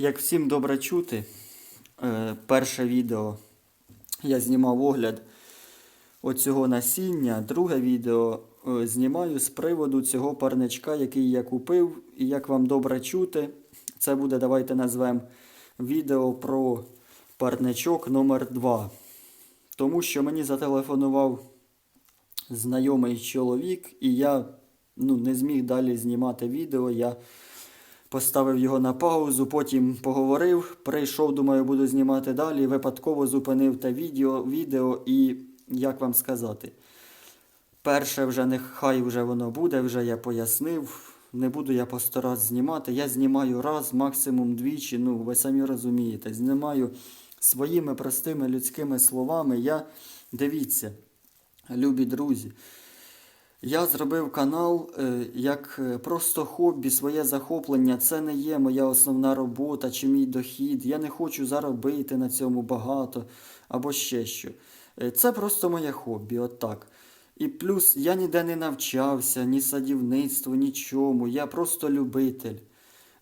як всім добре чути, е, перше відео я знімав огляд оцього насіння. Друге відео е, знімаю з приводу цього парничка, який я купив. І як вам добре чути, це буде, давайте назвемо відео про парничок номер 2 Тому що мені зателефонував знайомий чоловік, і я ну, не зміг далі знімати відео. Я поставив його на паузу, потім поговорив, прийшов, думаю, буду знімати далі. Випадково зупинив те відео, відео і як вам сказати. Перше вже нехай вже воно буде, вже я пояснив. Не буду я по сто раз знімати. Я знімаю раз, максимум двічі. Ну, ви самі розумієте, знімаю своїми простими людськими словами. Я дивіться, любі друзі. Я зробив канал е, як е, просто хобі, своє захоплення. Це не є моя основна робота чи мій дохід. Я не хочу заробити на цьому багато або ще що. Е, Це просто моє хобі, отак. І плюс я ніде не навчався, ні садівництву, нічому. Я просто любитель.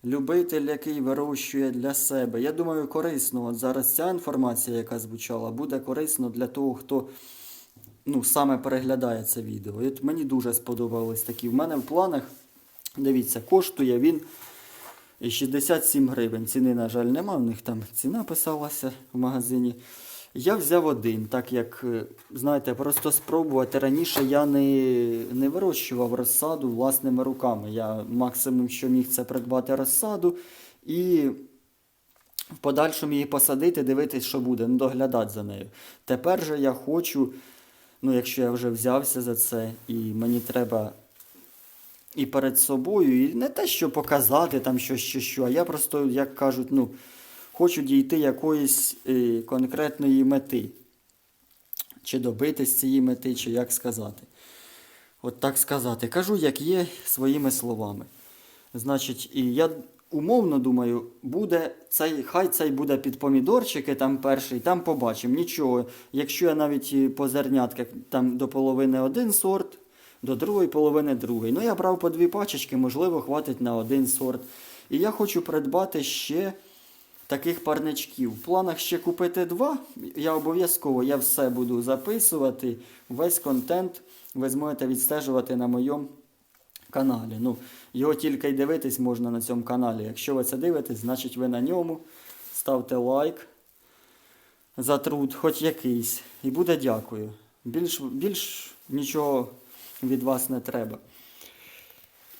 Любитель, який вирощує для себе. Я думаю, корисно. От зараз ця інформація, яка звучала, буде корисно для того, хто ну, саме переглядає це відео. І от мені дуже сподобались такі. В мене в планах, дивіться, коштує він 67 гривень. Ціни, на жаль, нема. В них там ціна писалася в магазині. Я взяв один, так як, е, знаєте, просто спробувати. Раніше я не, не вирощував розсаду власними руками. Я максимум, що міг, це придбати розсаду і в подальшому її посадити, дивитись, що буде, ну, доглядати за нею. Тепер же я хочу, ну, якщо я вже взявся за це, і мені треба і перед собою, і не те, що показати там що, що, що, а я просто, як кажуть, ну, хочу дійти якоїсь е, конкретної мети. Чи добитись цієї мети, чи як сказати. От так сказати. Кажу, як є, своїми словами. Значить, і я умовно думаю, буде цей, хай цей буде під помідорчики, там перший, там побачимо. Нічого. Якщо я навіть по зернятках там до половини один сорт, до другої половини другий. Ну, я брав по дві пачечки, можливо, хватить на один сорт. І я хочу придбати ще таких парничків. В планах ще купити два. Я обов'язково я все буду записувати. Весь контент ви зможете відстежувати на моєму каналі. Ну, його тільки й дивитись можна на цьому каналі. Якщо ви це дивитесь, значить ви на ньому. Ставте лайк за труд, хоч якийсь. І буде дякую. Більш, більш нічого від вас не треба.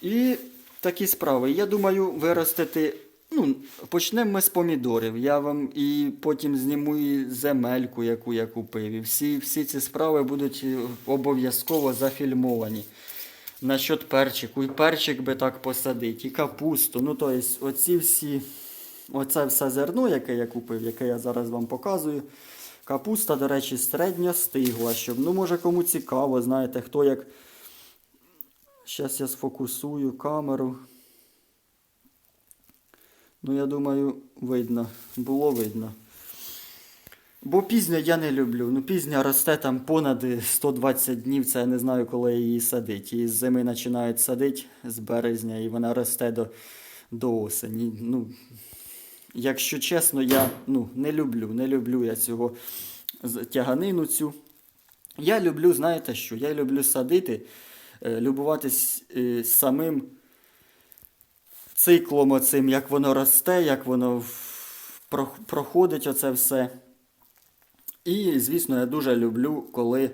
І такі справи. Я думаю, виростити. Ну, почнемо ми з помідорів. Я вам і потім зніму і земельку, яку я купив. І всі, всі ці справи будуть е, обов'язково зафільмовані. Насчет перчику. І перчик би так посадити, і капусту. Ну, тобто, оці всі, оце все зерно, яке я купив, яке я зараз вам показую. Капуста, до речі, середньо стигла, щоб, ну, може, кому цікаво, знаєте, хто як. Зараз я сфокусую камеру. Ну, я думаю, видно. Було видно. Бо пізньо я не люблю. Ну, пізня росте там понад 120 днів, це я не знаю, коли її садить. Її з зими починають садити з березня, і вона росте до, до осені. Ну, якщо чесно, я ну, не люблю. Не люблю я цього тяганину цю. Я люблю, знаєте що? Я люблю садити, е, любуватись е, самим циклом оцим, як воно росте, як воно проходить оце все. І, звісно, я дуже люблю, коли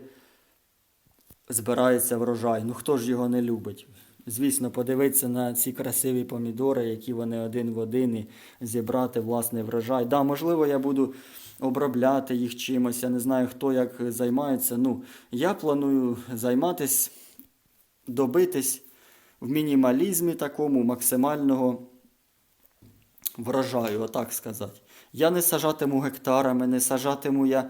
збирається врожай. Ну хто ж його не любить? Звісно, подивитися на ці красиві помідори, які вони один в один, і зібрати власний врожай. Да, можливо, я буду обробляти їх чимось. Я не знаю, хто як займається. Ну, я планую займатися, добитись в мінімалізмі такому максимального врожаю, отак сказати. Я не сажатиму гектарами, не сажатиму я,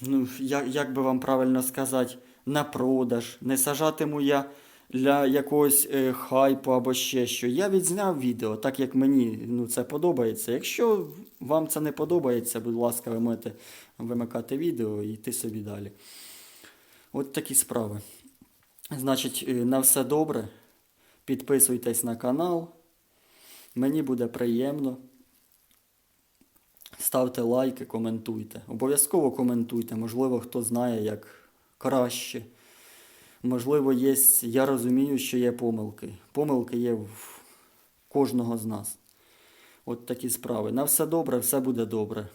ну, як, як би вам правильно сказати, на продаж, не сажатиму я для якогось е, хайпу або ще що. Я відзняв відео, так як мені ну, це подобається. Якщо вам це не подобається, будь ласка, ви можете вимикати відео і йти собі далі. От такі справи. Значить, е, на все добре. Підписуйтесь на канал. Мені буде приємно. Ставте лайки, коментуйте. Обов'язково коментуйте. Можливо, хто знає, як краще. Можливо, є. Я розумію, що є помилки. Помилки є в кожного з нас. От такі справи. На все добре, все буде добре.